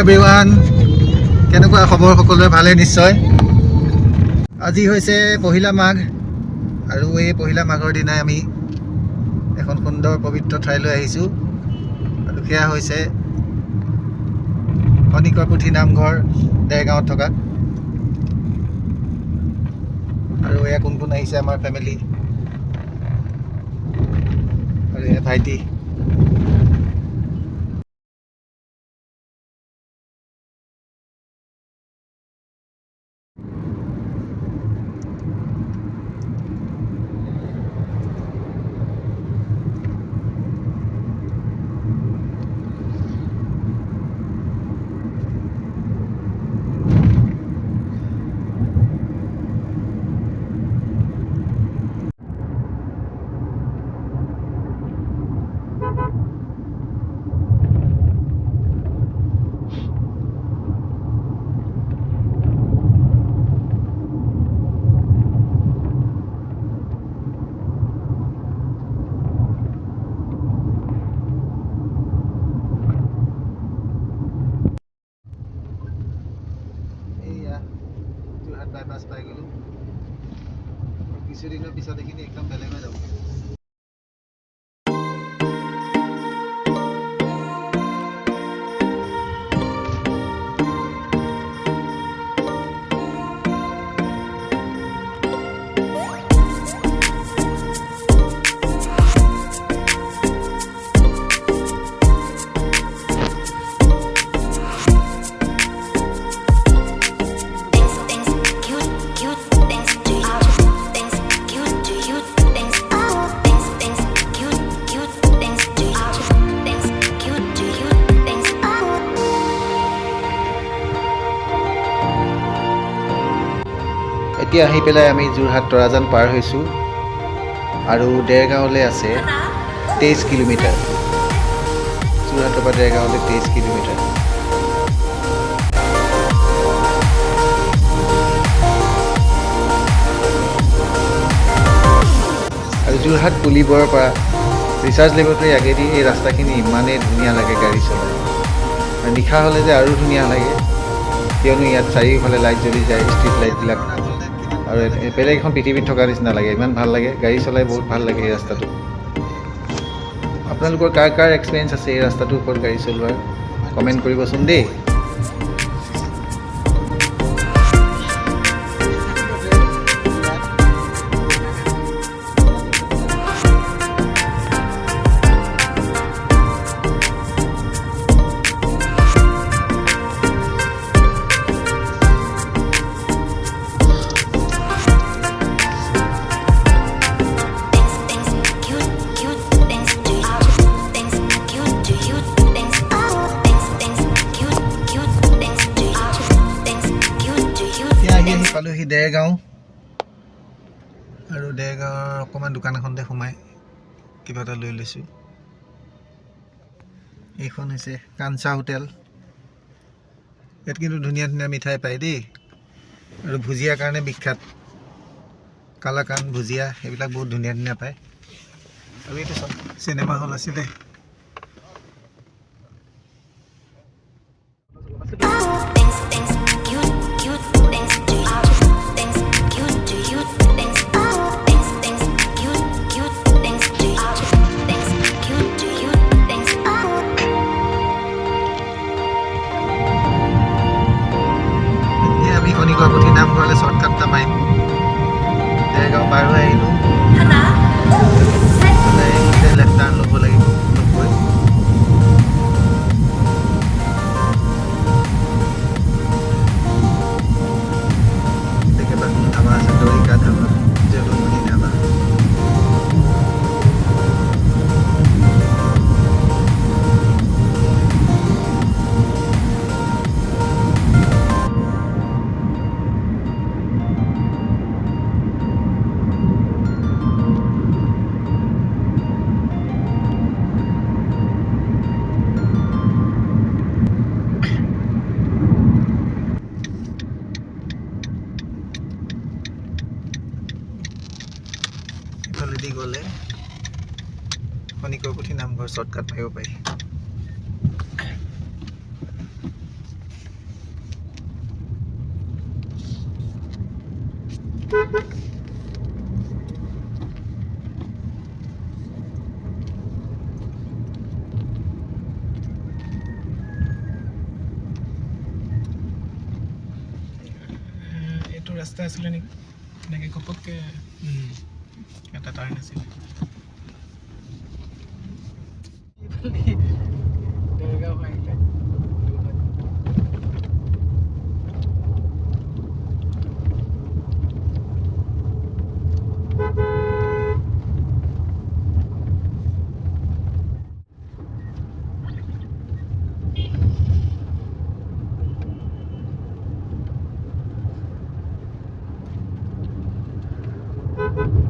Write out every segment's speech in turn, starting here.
Everyone কেনেকুৱা খবৰ সকলোৰে? ভালে নিশ্চয়। আজি হৈছে পহিলা মাঘ আৰু এই পহিলা মাঘৰ দিনাই আমি এখন সুন্দৰ পবিত্ৰ ঠাইলৈ আহিছোঁ। আৰু সেয়া হৈছে খনিকৰ পুথি নামঘৰ দেৰগাঁৱত থকা। আৰু এয়া কোন কোন আহিছে? আমাৰ ফেমিলি আৰু এয়া ভাইটি। किसी दिन में पीछा देखी नहीं एकदम पहले में जाऊँगी। এতিয়া আহি পেলাই আমি যোৰহাট তৰাজান পাৰ হৈছোঁ। আৰু দেৰগাঁৱলৈ আছে তেইছ কিলোমিটাৰ। যোৰহাটৰ পৰা দেৰগাঁৱলৈ তেইছ কিলোমিটাৰ। আৰু যোৰহাট পুলিবৰৰ পৰা ৰিচাৰ্জ লেবৰেটৰী আগেদি এই ৰাস্তাখিনি ইমানেই ধুনীয়া লাগে গাড়ী চলাই। আৰু নিশা হ'লে যে আৰু ধুনীয়া লাগে। কিয়নো ইয়াত চাৰিওফালে লাইট জ্বলি যায় ষ্ট্ৰীট লাইটবিলাক আৰু বেলেগ এখন পৃথিৱীত থকা নিচিনা লাগে ইমান ভাল লাগে। গাড়ী চলাই বহুত ভাল লাগে এই ৰাস্তাটো। আপোনালোকৰ কাৰ কাৰ এক্সপিৰিয়েঞ্চ আছে এই ৰাস্তাটোৰ ওপৰত গাড়ী চলোৱাৰ? কমেণ্ট কৰিবচোন দেই। আহি দেৰগাঁও। আৰু দেৰগাঁৱৰ অকণমান দোকান এখনতে সোমাই, কিবা এটা লৈ লৈছোঁ। এইখন হৈছে কাঞ্চা হোটেল। ইয়াত কিন্তু ধুনীয়া ধুনীয়া মিঠাই পায় দেই। আৰু ভুজিয়াৰ কাৰণে বিখ্যাত। কালাকান ভুজিয়া, সেইবিলাক বহুত ধুনীয়া ধুনীয়া পায়। আৰু এইটো চব চিনেমা হল আছিলে cuáles son গলে খনিকৰ পুথি নামঘৰ শ্বৰ্টকাট পাব পাৰি। এইটো ৰাস্তা আছিলে নেকি? এনেকৈ ঘপককৈ Kata tayo di sini. thank you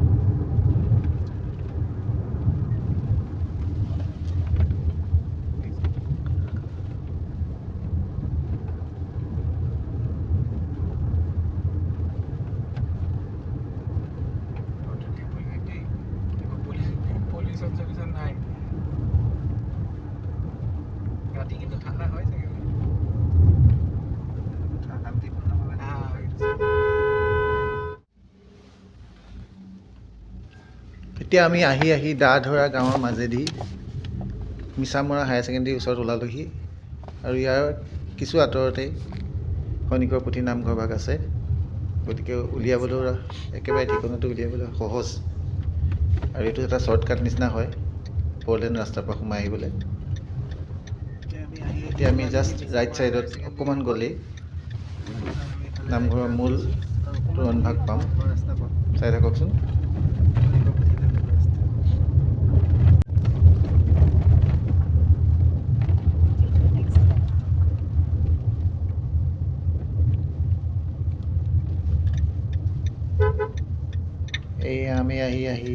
এতিয়া আমি আহি আহি দা ধৰা গাঁৱৰ মাজেদি মিছামৰা হায়াৰ ছেকেণ্ডেৰীৰ ওচৰত ওলালোহি আৰু ইয়াৰ কিছু আঁতৰতেই সৈনিকৰ পুথি নামঘৰ ভাগ আছে গতিকে উলিয়াবলৈও একেবাৰে ঠিকনাটো উলিয়াবলৈ সহজ আৰু এইটো এটা শ্বৰ্টকাট নিচিনা হয়। ফ'ৰলেন ৰাস্তাৰ পৰা সোমাই আহিবলৈ। এতিয়া আমি জাষ্ট ৰাইট ছাইডত অকণমান গ'লেই নামঘৰৰ মূল তোৰণভাগ পাম। চাই থাককচোন। এই আমি আহি আহি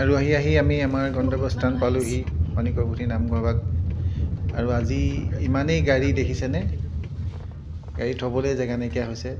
আৰু আহি আহি আমি আমাৰ গন্তব্যস্থান পালোহি খনিকৰ পুথি নামঘৰ ভাগ আৰু আজি ইমানেই গাড়ী দেখিছেনে? গাড়ী থ'বলৈ জেগা নাইকিয়া হৈছে।